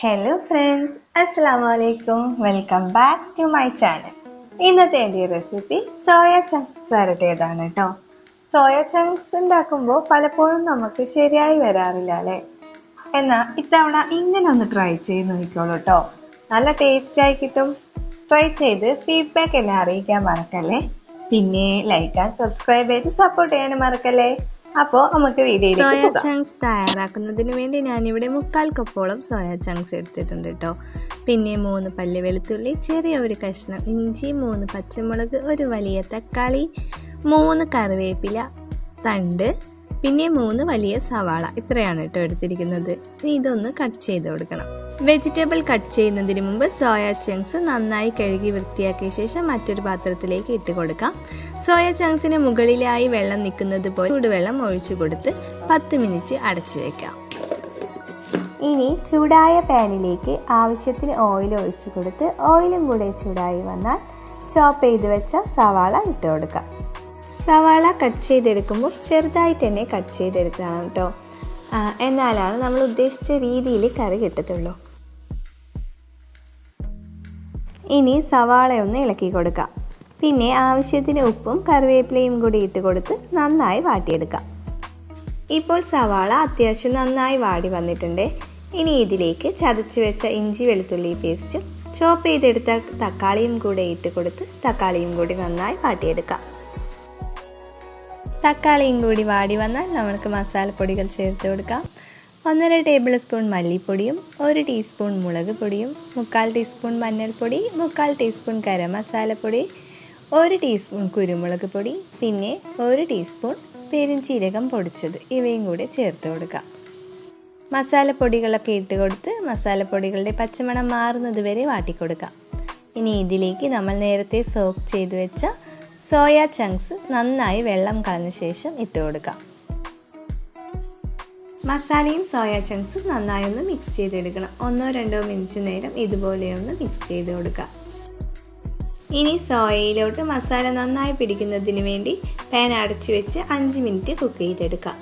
Hello friends അസ്സാം വലൈക്കും welcome back to my channel ഇന്നത്തെ എന്റെ റെസിപ്പി സോയ ചങ്ക്സ് വരട്ടേതാണ് കേട്ടോ സോയ ചങ്ക്സ് ഉണ്ടാക്കുമ്പോൾ പലപ്പോഴും നമുക്ക് ശരിയായി വരാറില്ല അല്ലേ? എന്നാൽ ഇത്തവണ ഇങ്ങനെ ഒന്ന് ട്രൈ ചെയ്ത് നോക്കിക്കോളൂ കേട്ടോ നല്ല ടേസ്റ്റായി കിട്ടും. ട്രൈ ചെയ്ത് ഫീഡ്ബാക്ക് എന്നെ അറിയിക്കാൻ മറക്കല്ലേ? പിന്നെ ലൈക്ക് ആൻഡ് സബ്സ്ക്രൈബ് ചെയ്ത് സപ്പോർട്ട് ചെയ്യാനും മറക്കല്ലേ? അപ്പോൾ നമുക്ക് സോയ ചങ്ക്സ് തയ്യാറാക്കുന്നതിന് വേണ്ടി ഞാൻ ഇവിടെ മുക്കാൽ കപ്പോളം സോയ ചങ്ക്സ് എടുത്തിട്ടുണ്ട് കേട്ടോ. പിന്നെ മൂന്ന് പല്ല് വെളുത്തുള്ളി ചെറിയ ഒരു കഷ്ണം ഇഞ്ചി മൂന്ന് പച്ചമുളക് ഒരു വലിയ തക്കാളി മൂന്ന് കറിവേപ്പില തണ്ട് പിന്നെ മൂന്ന് വലിയ സവാള. ഇത്രയാണ് കേട്ടോ എടുത്തിരിക്കുന്നത്. ഇതൊന്ന് കട്ട് ചെയ്ത് കൊടുക്കണം. വെജിറ്റബിൾ കട്ട് ചെയ്യുന്നതിന് മുമ്പ് സോയ ചങ്ക്സ് നന്നായി കഴുകി വൃത്തിയാക്കിയ ശേഷം മറ്റൊരു പാത്രത്തിലേക്ക് ഇട്ട് കൊടുക്കാം. സോയ ചങ്ക്സിന് മുകളിലായി വെള്ളം നിൽക്കുന്നത് പോലെ ചൂടുവെള്ളം ഒഴിച്ചു കൊടുത്ത് പത്ത് മിനിറ്റ് അടച്ചു വെക്കാം. ഇനി ചൂടായ പാനിലേക്ക് ആവശ്യത്തിന് ഓയിൽ ഒഴിച്ചു കൊടുത്ത് ഓയിലും കൂടെ ചൂടായി വന്നാൽ ചോപ്പ് ചെയ്ത് വെച്ച സവാള ഇട്ട് കൊടുക്കാം. സവാള കട്ട് ചെയ്തെടുക്കുമ്പോൾ ചെറുതായി തന്നെ കട്ട് ചെയ്തെടുക്കണം കേട്ടോ എന്നാലാണ് നമ്മൾ ഉദ്ദേശിച്ച രീതിയിൽ കറി കിട്ടത്തുള്ളൂ. ഇനി സവാള ഒന്ന് ഇളക്കി കൊടുക്കാം. പിന്നെ ആവശ്യത്തിന് ഉപ്പും കറിവേപ്പിലയും കൂടി ഇട്ട് കൊടുത്ത് നന്നായി വാട്ടിയെടുക്കാം. ഇപ്പോൾ സവാള അത്യാവശ്യം നന്നായി വാടി വന്നിട്ടുണ്ട്. ഇനി ഇതിലേക്ക് ചതച്ച് വെച്ച ഇഞ്ചി വെളുത്തുള്ളി പേസ്റ്റും ചോപ്പ് ചെയ്തെടുത്ത തക്കാളിയും കൂടെ ഇട്ട് കൊടുത്ത് തക്കാളിയും കൂടി നന്നായി വാട്ടിയെടുക്കാം. തക്കാളിയും കൂടി വാടി വന്നാൽ നമുക്ക് മസാലപ്പൊടികൾ ചേർത്ത് കൊടുക്കാം. ഒന്നര ടേബിൾ സ്പൂൺ മല്ലിപ്പൊടിയും ഒരു ടീസ്പൂൺ മുളക് പൊടിയും മുക്കാൽ ടീസ്പൂൺ മഞ്ഞൾപ്പൊടി മുക്കാൽ ടീസ്പൂൺ ഗരം മസാലപ്പൊടി ഒരു ടീസ്പൂൺ കുരുമുളക് പൊടി പിന്നെ ഒരു ടീസ്പൂൺ പെരിഞ്ചീരകം പൊടിച്ചത്. ഇവയും കൂടെ ചേർത്ത് കൊടുക്കാം. മസാലപ്പൊടികളൊക്കെ ഇട്ട് കൊടുത്ത് മസാലപ്പൊടികളുടെ പച്ചമണം മാറുന്നത് വരെ വാട്ടിക്കൊടുക്കാം ഇനി ഇതിലേക്ക് നമ്മൾ നേരത്തെ സോക്ക് ചെയ്തു വെച്ച സോയ ചങ്ക്സ് നന്നായി വെള്ളം കളഞ്ഞ ശേഷം ഇട്ട് കൊടുക്കാം. മസാലയും സോയ ചങ്ക്സും നന്നായി ഒന്ന് മിക്സ് ചെയ്തെടുക്കണം. ഒന്നോ രണ്ടോ മിനിറ്റ് നേരം ഇതുപോലെ ഒന്ന് മിക്സ് ചെയ്ത് കൊടുക്കുക ഇനി സോയയിലോട്ട് മസാല നന്നായി പിടിക്കുന്നതിന് വേണ്ടി പാൻ അടച്ചു വെച്ച് അഞ്ച് മിനിറ്റ് കുക്ക് ചെയ്തെടുക്കാം.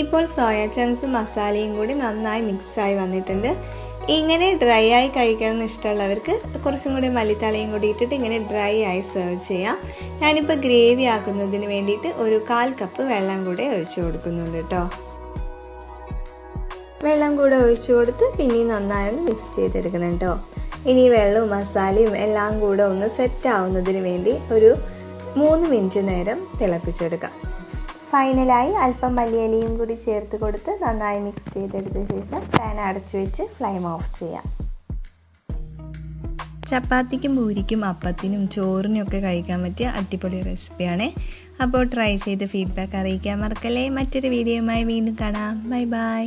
ഇപ്പോൾ സോയ ചങ്ക്സും മസാലയും കൂടി നന്നായി മിക്സ് ആയി വന്നിട്ടുണ്ട്. ഇങ്ങനെ ഡ്രൈ ആയി കഴിക്കണം ഇഷ്ടമുള്ളവർക്ക് കുറച്ചും കൂടി മല്ലിത്തളയും കൂടി ഇട്ടിട്ട് ഇങ്ങനെ ഡ്രൈ ആയി സെർവ് ചെയ്യാം. ഞാനിപ്പോൾ ഗ്രേവി ആക്കുന്നതിന് വേണ്ടിയിട്ട് ഒരു കാൽ കപ്പ് വെള്ളം കൂടെ ഒഴിച്ചു കൊടുക്കുന്നുണ്ട് കേട്ടോ വെള്ളം കൂടെ ഒഴിച്ചു കൊടുത്ത് പിന്നെയും നന്നായി ഒന്ന് മിക്സ് ചെയ്തെടുക്കണം കേട്ടോ ഇനി വെള്ളവും മസാലയും എല്ലാം കൂടെ ഒന്ന് സെറ്റ് ആവുന്നതിന് വേണ്ടി ഒരു മൂന്ന് മിനിറ്റ് നേരം തിളപ്പിച്ചെടുക്കാം. ഫൈനലായി അല്പം മല്ലിയിലയും കൂടി ചേർത്ത് കൊടുത്ത് നന്നായി മിക്സ് ചെയ്തെടുത്ത ശേഷം പാൻ അടച്ചു വെച്ച് ഫ്ലെയിം ഓഫ് ചെയ്യാം. ചപ്പാത്തിക്കും പൂരിക്കും അപ്പത്തിനും ചോറിനും ഒക്കെ കഴിക്കാൻ പറ്റിയ അടിപൊളി റെസിപ്പിയാണ് അപ്പോൾ ട്രൈ ചെയ്ത് ഫീഡ്ബാക്ക് അറിയിക്കാൻ മറക്കല്ലേ. മറ്റൊരു വീഡിയോയുമായി വീണ്ടും കാണാം. Bye bye